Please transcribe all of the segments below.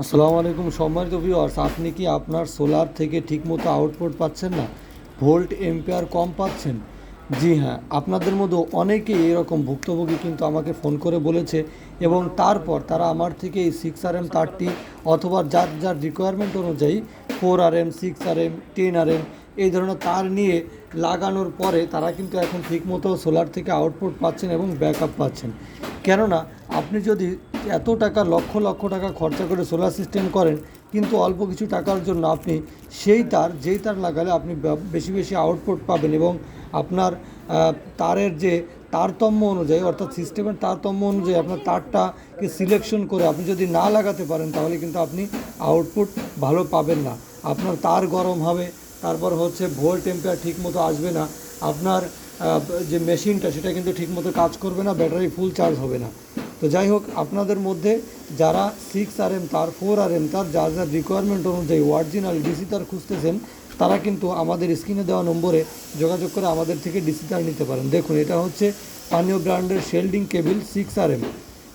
আসসালামু আলাইকুম সম্মানিত ভিউয়ার্স আপনি কি আপনার সোলার থেকে ঠিকমতো আউটপুট পাচ্ছেন না? ভোল্ট এম্পিয়ার কম পাচ্ছেন? জি হ্যাঁ আপনাদের মধ্যে অনেকেই এরকম ভুক্তভোগী কিন্তু আমাকে ফোন করে বলেছে এবং তারপর তারা আমার থেকে এই সিক্স আর এম তারটি অথবা যার যার রিকোয়ারমেন্ট অনুযায়ী four R M six R M ten R M এই ধরনের তার নিয়ে লাগানোর পরে তারা কিন্তু এখন ঠিকমতো সোলার থেকে আউটপুট পাচ্ছেন এবং ব্যাকআপ পাচ্ছেন। কেননা, আপনি যদি এত টাকা, লক্ষ লক্ষ টাকা খরচা করে সোলার সিস্টেম করেন, কিন্তু অল্প কিছু টাকার জন্য আপনি সেই তার, যেই তার লাগালে আপনি বেশি বেশি আউটপুট পাবেন এবং আপনার তারের যে তারতম্য অনুযায়ী, অর্থাৎ সিস্টেমের তারতম্য অনুযায়ী আপনার তারটাকে সিলেকশন করে আপনি যদি না লাগাতে পারেন, তাহলে কিন্তু আপনি আউটপুট ভালো পাবেন না। আপনার তার গরম হবে, তারপর হচ্ছে ভোল্ট টেম্পার ঠিক মতো আসবে না, আপনার যে মেশিনটা সেটা কিন্তু ঠিকমতো কাজ করবে না ব্যাটারি ফুল চার্জ হবে না। তো যাই হোক, আপনাদের মধ্যে যারা সিক্স আর এম তার ফোর আর এম তার যার যার রিকোয়ারমেন্ট অনুযায়ী অরিজিনাল ডিসি তার খুঁজতেছেন, তারা কিন্তু আমাদের স্ক্রিনে দেওয়া নম্বরে যোগাযোগ করে আমাদের থেকে ডিসি তার নিতে পারেন। দেখুন, এটা হচ্ছে পানীয় ব্র্যান্ডের shielding cable six R M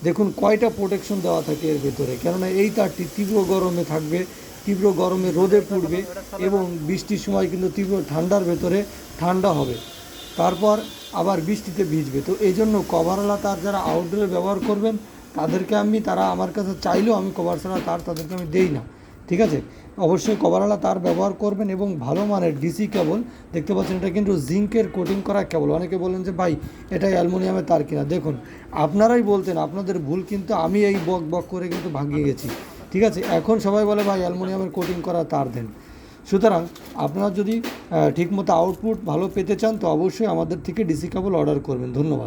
দেখুন, কয়টা প্রোটেকশন দেওয়া থাকে এর ভেতরে। কেননা এই তারটি তীব্র গরমে থাকবে, তীব্র গরমে রোদে পড়বে এবং বৃষ্টির সময় কিন্তু তীব্র ঠান্ডার ভেতরে ঠান্ডা হবে। তারপর আবার বৃষ্টিতে ভিজবে। তো এই জন্য কভারওয়ালা তার যারা আউটডোরে ব্যবহার করবেন, তাদেরকে আমি, তারা আমার কাছে চাইলেও আমি কভার ছাড়া তার তাদেরকে আমি দেই না। ঠিক আছে? অবশ্যই কভারওয়ালা তার ব্যবহার করবেন এবং ভালো মানের ডিসি কেবল দেখতে পাচ্ছেন এটা কিন্তু জিঙ্কের কোটিং করা কেবল অনেকে বলেন যে, ভাই এটা অ্যালুমিনিয়ামের তার কিনা? দেখুন, আপনারাই বলতেন, আপনাদের ভুল কিন্তু আমি এই বক বক করে কিন্তু ভাঙিয়ে গেছি। ঠিক আছে? এখন সবাই বলে, ভাই, অ্যালুমিনিয়ামের কোটিং করা তার দেন। সুতরাং আপনারা যদি ঠিকমতো আউটপুট ভালো পেতে চান, তো অবশ্যই আমাদের থেকে ডিসি কেবল অর্ডার করবেন। ধন্যবাদ।